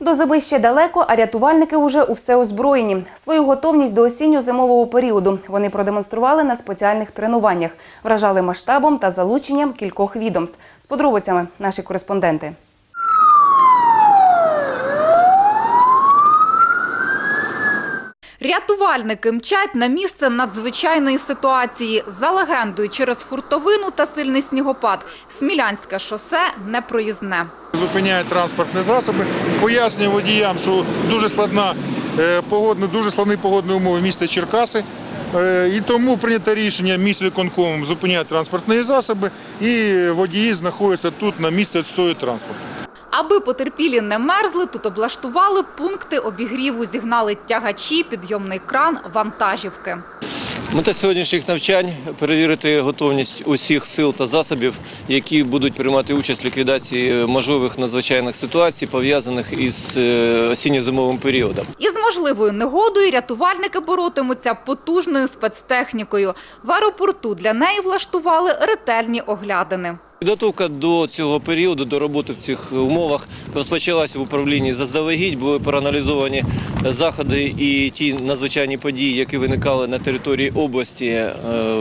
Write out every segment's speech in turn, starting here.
До зими ще далеко, а рятувальники уже у все озброєні. Свою готовність до осінньо-зимового періоду вони продемонстрували на спеціальних тренуваннях, вражали масштабом та залученням кількох відомств. З подробицями наші кореспонденти. Рятувальники мчать на місце надзвичайної ситуації. За легендою, через хуртовину та сильний снігопад Смілянське шосе непроїзне. Зупиняють транспортні засоби, пояснює водіям, що дуже складна е, погодна, дуже складні погодні умови міста Черкаси. Е, І тому прийнято рішення міськвиконкомом зупиняти транспортні засоби, і водії знаходяться тут на місці відстою транспорту. Аби потерпілі не мерзли, тут облаштували пункти обігріву, зігнали тягачі, підйомний кран, вантажівки. Мета сьогоднішніх навчань перевірити готовність усіх сил та засобів, які будуть приймати участь в ліквідації можливих надзвичайних ситуацій, пов'язаних із е, осінньо-зимовим періодом. Із можливою негодою рятувальники боротимуться потужною спецтехнікою. В аеропорту для неї влаштували ретельні оглядини. Підготовка до цього періоду, до роботи в цих умовах розпочалася в управлінні заздалегідь. Були проаналізовані заходи і ті надзвичайні події, які виникали на території області е,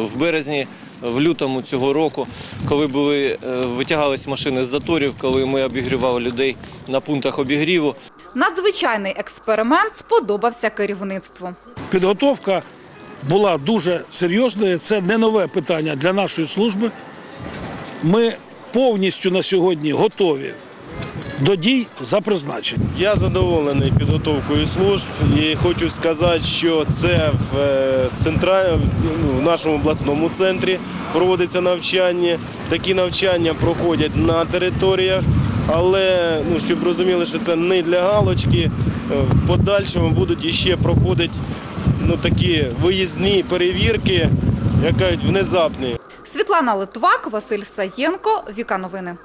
в березні. В лютому цього року, коли були е, витягались машини з заторів, коли ми обігрівали людей на пунктах обігріву. Надзвичайний експеримент сподобався керівництву. Підготовка була дуже серйозною. Це не нове питання для нашої служби. Ми повністю на сьогодні готові до дій за призначенням. Я задоволений підготовкою служб і хочу сказати, що це в, е, центра... в, ну, нашому обласному центрі проводиться навчання. Такі навчання проходять на територіях, але ну, щоб розуміли, що це не для галочки. е, В подальшому будуть іще проходити ну, такі виїзні перевірки, як кажуть, внезапні. Світлана Литвак, Василь Саєнко, Віка Новини.